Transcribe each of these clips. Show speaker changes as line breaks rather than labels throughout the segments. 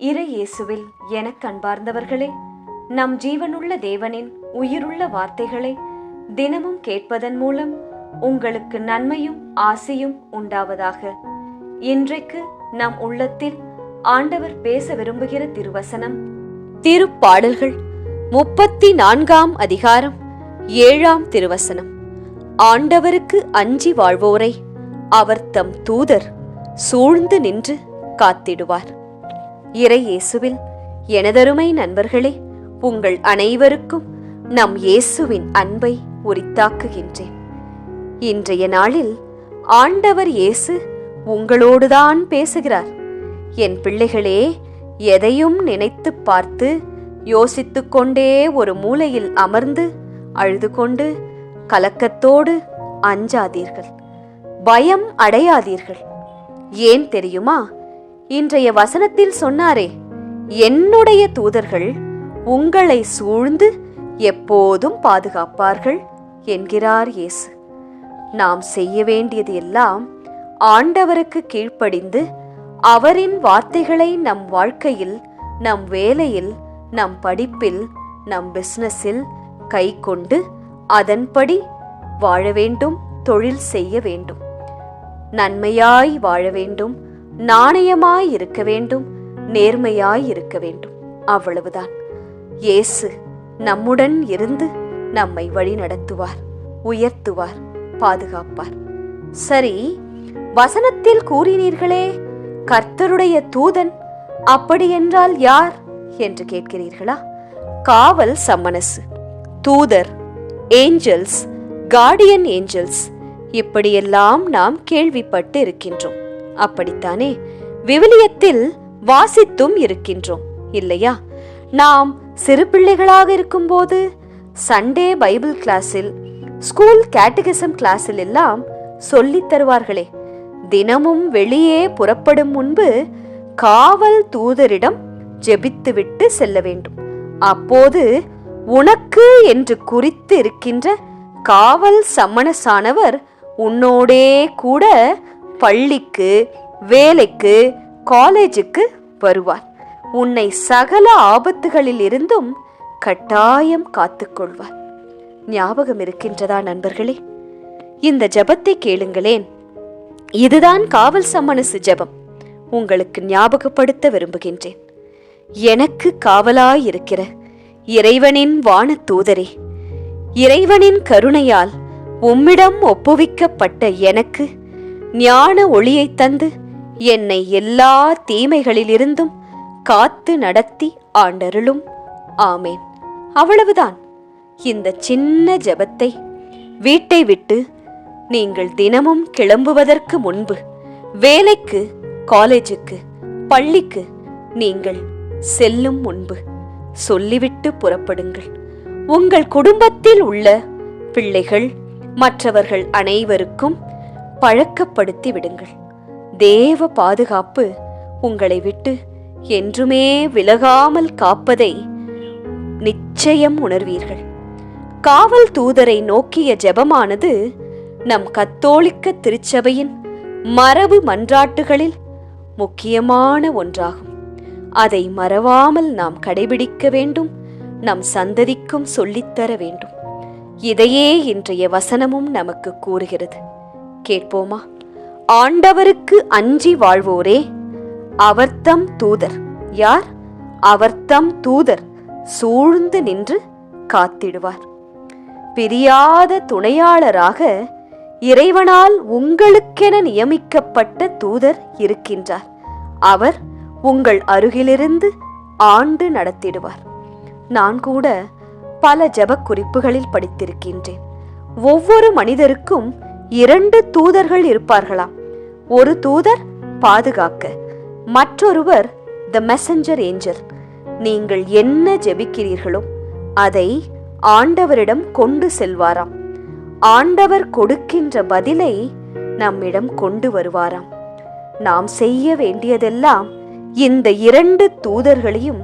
இறை இயேசுவில் எனக் கண்பார்ந்தவர்களே நம் ஜீவனுள்ள தேவனின் உயிருள்ள வார்த்தைகளை தினமும் கேட்பதன் மூலம் உங்களுக்கு நன்மையும் ஆசையும் உண்டாவதாக. இன்றைக்கு நம் உள்ளத்தில் ஆண்டவர் பேச விரும்புகிற திருவசனம் திருப்பாடல்கள் முப்பத்தி நான்காம் அதிகாரம் ஏழாம் திருவசனம். ஆண்டவருக்கு அஞ்சி வாழ்வோரை அவர் தம் தூதர் சூழ்ந்து நின்று காத்திடுவார். இறை இயேசுவில் எனதருமை நண்பர்களே உங்கள் அனைவருக்கும் நம் இயேசுவின் அன்பை உரித்தாக்குகின்றேன். இன்றைய நாளில் ஆண்டவர் இயேசு உங்களோடுதான் பேசுகிறார். என் பிள்ளைகளே எதையும் நினைத்துப் பார்த்து யோசித்து கொண்டே ஒரு மூலையில் அமர்ந்து அழுது கொண்டு கலக்கத்தோடு அஞ்சாதீர்கள். பயம் அடையாதீர்கள். ஏன் தெரியுமா? இன்றைய வசனத்தில் சொன்னாரே என்னுடைய தூதர்கள் உங்களை சூழ்ந்து எப்போதும் பாதுகாப்பார்கள் என்கிறார் இயேசு. நாம் செய்ய வேண்டியது எல்லாம் ஆண்டவருக்கு கீழ்ப்படிந்து அவரின் வார்த்தைகளை நம் வாழ்க்கையில் நம் வேலையில் நம் படிப்பில் நம் பிஸ்னஸில் கை கொண்டு அதன்படி வாழ வேண்டும் தொழில் செய்ய வேண்டும். நன்மையாய் வாழ வேண்டும் நாணயமாய் இருக்க வேண்டும் நேர்மையாய் இருக்க வேண்டும். அவ்வளவுதான். இயேசு நம்முடன் இருந்து நம்மை வழி நடத்துவார் உயர்த்துவார் பாதுகாப்பார். சரி வசனத்தில் கூறினீர்களே கர்த்தருடைய தூதன் அப்படியென்றால் யார் என்று கேட்கிறீர்களா? காவல் சம்மனசு தூதர் ஏஞ்சல்ஸ் கார்டியன் ஏஞ்சல்ஸ் இப்படியெல்லாம் நாம் கேள்விப்பட்டு இருக்கின்றோம் அப்படித்தானே? விவிலியத்தில் வாசித்தும் இருக்கின்றோம் இல்லையா? நாம் சிறு பிள்ளைகளாக இருக்கும்போது சண்டே பைபிள் கிளாஸில் ஸ்கூல் கேட்டகிசம் கிளாஸில் எல்லாம் சொல்லித் தருவார்களே. தினமும் வெளியே புறப்படும் முன்பு காவல் தூதரிடம் ஜெபித்துவிட்டு செல்ல வேண்டும். அப்போது உனக்கு என்று குறித்து இருக்கின்ற காவல் சம்மனசானவர் உன்னோடே கூட பள்ளிக்கு வேலைக்கு காலேஜுக்கு வருவார். உன்னை சகல ஆபத்துகளில் இருந்தும் கட்டாயம் காத்துக்கொள்வார் ஞாபகம் இருக்கின்றதா நண்பர்களே? இந்த ஜபத்தை கேளுங்களேன். இதுதான் காவல் சம்மனசு ஜெபம். உங்களுக்கு ஞாபகப்படுத்த விரும்புகின்றேன். எனக்கு காவலாயிருக்கிற இறைவனின் வான தூதரே இறைவனின் கருணையால் உம்மிடம் ஒப்புவிக்கப்பட்ட எனக்கு ஞான ஒளியைத் தந்து என்னை எல்லா தீமைகளிலிருந்தும் காத்து நடத்தி ஆண்டருளும். ஆமேன். அவ்வளவுதான். இந்த சின்ன ஜெபத்தை வீட்டை விட்டு நீங்கள் தினமும் கிளம்புவதற்கு முன்பு வேலைக்கு காலேஜுக்கு பள்ளிக்கு நீங்கள் செல்லும் முன்பு சொல்லிவிட்டு புறப்படுங்கள். உங்கள் குடும்பத்தில் உள்ள பிள்ளைகள் மற்றவர்கள் அனைவருக்கும் பழக்கப்படுத்தி விடுங்கள் தேவ பாதுகாப்பு உங்களை விட்டு என்றுமே விலகாமல் காப்பதை நிச்சயம் உணர்வீர்கள். காவல் தூதரை நோக்கிய ஜெபமானது நம் கத்தோலிக்க திருச்சபையின் மரபு மன்றாட்டுகளில் முக்கியமான ஒன்றாகும். அதை மறவாமல் நாம் கடைபிடிக்க வேண்டும் நம் சந்ததிக்கும் சொல்லித்தர வேண்டும். இதையே இன்றைய வசனமும் நமக்கு கூறுகிறது. கேட்போமா? ஆண்டவருக்கு அஞ்சி வாழ்வோரே அவர்தம் தூதர். யார்? அவர்தம் தூதர் சூழ்ந்து நின்று காத்திடுவார். பிரியாத துணையாளராக இறைவனால் உங்களுக்கென நியமிக்கப்பட்ட தூதர் இருக்கின்றார். அவர் உங்கள் அருகிலிருந்து ஆண்டு நடத்திடுவார். நான் கூட பல ஜெபக் குறிப்புகளில் படித்திருக்கின்றேன். ஒவ்வொரு மனிதருக்கும் இரண்டு தூதர்கள் இருப்பார்களாம். ஒரு தூதர் பாதுகாக்க மற்றொருவர் த மெசஞ்சர் ஏஞ்சல் நீங்கள் என்ன ஜெபிக்கிறீர்களோ அதை ஆண்டவரிடம் கொண்டு செல்வாராம். ஆண்டவர் கொடுக்கின்ற பதிலை நம்மிடம் கொண்டு வருவாராம். நாம் செய்ய வேண்டியதெல்லாம் இந்த இரண்டு தூதர்களையும்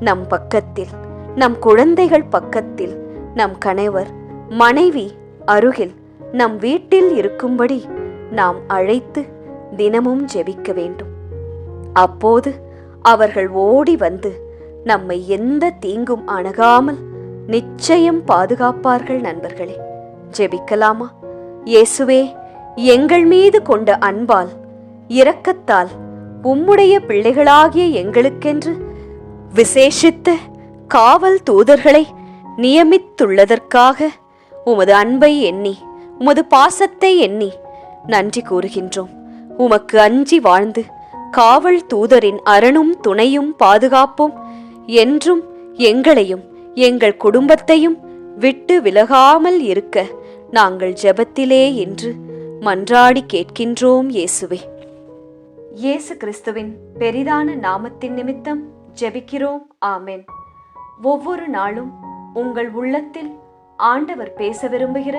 நம் பக்கத்தில் நம் குழந்தைகள் பக்கத்தில் நம் கணவர் மனைவி அருகில் நம் வீட்டில் இருக்கும்படி நாம் அழைத்து தினமும் ஜெபிக்க வேண்டும். அப்போது அவர்கள் ஓடி வந்து நம்மை எந்த தீங்கும் அணுகாமல் நிச்சயம் பாதுகாப்பார்கள் நண்பர்களே. ஜெபிக்கலாமா? இயேசுவே எங்கள் மீது கொண்ட அன்பால் இரக்கத்தால் உம்முடைய பிள்ளைகளாகிய எங்களுக்கென்று விசேஷித்த காவல் தூதர்களை நியமித்துள்ளதற்காக உமது அன்பை எண்ணி உமது பாசத்தை எண்ணி நன்றி கூறுகின்றோம். உமக்கு அஞ்சி வாழ்ந்து காவல் தூதரின் அரணும் துணையும் பாதுகாப்பும். என்றும் எங்களையும் எங்கள் குடும்பத்தையும் விட்டு விலகாமல் இருக்க நாங்கள் ஜெபத்திலே என்று மன்றாடி கேட்கின்றோம் இயேசுவே. இயேசு கிறிஸ்துவின் பெரிதான நாமத்தின் நிமித்தம் ஜெபிக்கிறோம். ஆமென். ஒவ்வொரு நாளும் உங்கள் உள்ளத்தில் ஆண்டவர் பேச விரும்புகிற